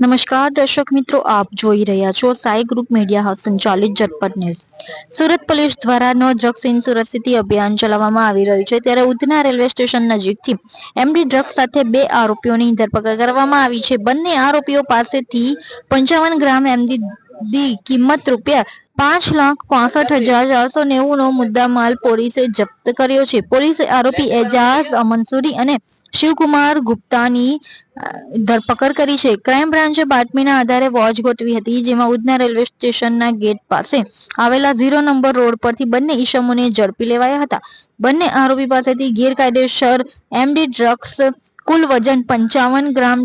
નમસ્કાર દર્શક મિત્રો, આપ જોઈ રહ્યા છો સાઈ ગ્રુપ મીડિયા હાઉસ સંચાલિત ઝટપટ ન્યૂઝ. સુરત પોલીસ દ્વારા નો ડ્રગ્સ ઇન સુરત અભિયાન ચલાવવામાં આવી રહ્યું છે. ત્યારે ઉધના રેલવે સ્ટેશન નજીકથી એમડી ડ્રગ્સ સાથે બે આરોપીઓની ધરપકડ કરવામાં આવી છે. બંને આરોપીઓ પાસેથી પંચાવન ગ્રામ એમડી દી કિંમત રૂપિયા પાંચ લાખ પાસઠ હજાર ચારસો નેવું નો મુદ્દામાલ પોલીસે જપ્ત કર્યો છે. પોલીસે આરોપી એજાઝ મંસૂરી અને શિવકુમાર ગુપ્તાની ધરપકડ કરી છે. ક્રાઇમ બ્રાન્ચે બાતમીના આધારે વોચ ગોઠવી હતી, જેમાં ઉધના રેલવે સ્ટેશનના ગેટ પાસે આવેલા ઝીરો નંબર રોડ પરથી બંને ઈસમોને ઝડપી લેવાયા હતા. બંને આરોપી પાસેથી ગેરકાયદેસર એમડી ડ્રગ્સ કુલ વજન પંચાવન ગ્રામ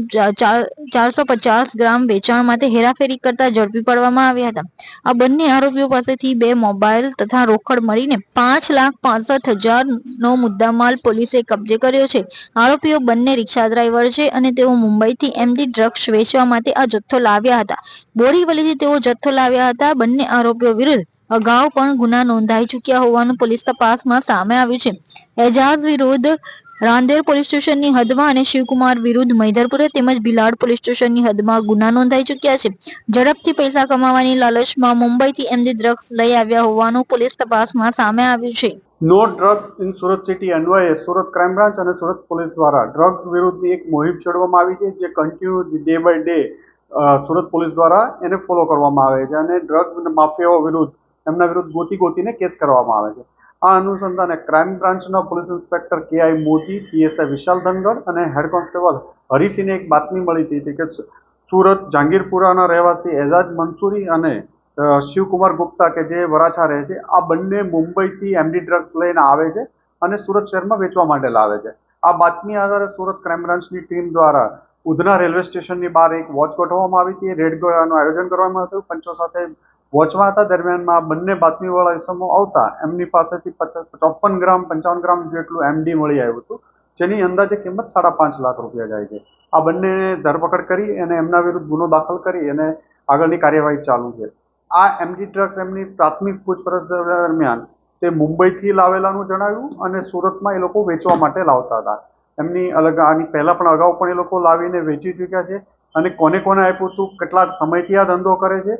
ચારસો પચાસ ગ્રામ વેચાણ માટે હેરાફેરી કરતા ઝડપી પાડવામાં આવ્યા હતા. આ બંને આરોપીઓ પાસેથી બે મોબાઈલ તથા રોકડ મળીને પાંચ લાખ પાસઠ હજાર નો મુદ્દામાલ પોલીસે કબજે કર્યો છે. આરોપીઓ બંને રિક્ષા ડ્રાઈવર છે અને તેઓ મુંબઈથી એમડી ડ્રગ્સ વેચવા માટે આ જથ્થો લાવ્યા હતા. બોરીવલીથી તેઓ જથ્થો લાવ્યા હતા. બંને આરોપીઓ વિરુદ્ધ અગાઉ પણ ગુના નોંધાઈ ચૂક્યા હોવાનું પોલીસ તપાસમાં સામે આવ્યું છે. એજાઝ વિરુદ્ધ રાંદેર પોલીસ સ્ટેશનની હદમાં અને શિવકુમાર વિરુદ્ધ મૈદરપુરે તેમજ બિલાડ પોલીસ સ્ટેશનની હદમાં ગુના નોંધાઈ ચૂક્યા છે. ઝડપથી પૈસા કમાવાની લાલચમાં મુંબઈથી એમડી ડ્રગ્સ લઈ આવ્યા હોવાનું પોલીસ તપાસમાં સામે આવ્યું છે. No drug in Surat city અન્વયે સુરત ક્રાઇમ બ્રાન્ચ અને સુરત પોલીસ દ્વારા ડ્રગ્સ વિરુદ્ધની એક મુહિમ છોડવામાં આવી છે, જે continue day by day Surat police દ્વારા એને ફોલો કરવામાં આવે છે અને ડ્રગ માફિયાઓ વિરુદ્ધ એમના વિરુદ્ધ ગોતી ગોતીને કેસ કરવામાં આવે છે. આ અનુસંધાને ક્રાઇમ બ્રાન્ચના police inspector K I Modi, PSI Vishal Dhangar અને હેડ કોન્સ્ટેબલ હરીસિંહને એક બાતમી મળી હતી કે સુરત, જહાંગીરપુરાના રહેવાસી એઝાજ મંસૂરી અને શિવકુમાર ગુપ્તા કે જે વરાછા રહે છે, આ બંને મુંબઈથી એમડી ડ્રગ્સ લઈને આવે છે અને સુરત શહેરમાં વેચવા માટે લાવે છે. આ બાતમી આધારે સુરત ક્રાઇમ બ્રાન્ચની ટીમ દ્વારા ઉધના રેલવે સ્ટેશનની બહાર એક વોચ ગોઠવવામાં આવી હતી. રેડ ગોળાનું આયોજન કરવામાં હતું. પંચો સાથે વોચમાં હતા દરમિયાનમાં બંને બાતમીવાળા ઇસમો આવતા એમની પાસેથી ચોપન ગ્રામ, પંચાવન ગ્રામ જેટલું એમડી મળી આવ્યું હતું, જેની અંદાજે કિંમત સાડા પાંચ લાખ રૂપિયા જાય છે. આ બંનેને ધરપકડ કરી અને એમના વિરુદ્ધ ગુનો દાખલ કરી અને આગળની કાર્યવાહી ચાલુ છે. આ એમડી ડ્રગ્સ એમની પ્રાથમિક પૂછપરછ દરમિયાન તે મુંબઈથી લાવેલાનું જણાવ્યું અને સુરતમાં એ લોકો વેચવા માટે લાવતા હતા. એમની અલગ, આની પહેલાં પણ અગાઉ પણ એ લોકો લાવીને વેચી ચૂક્યા છે અને કોને કોને આપ્યું હતું, કેટલા સમયથી આ ધંધો કરે છે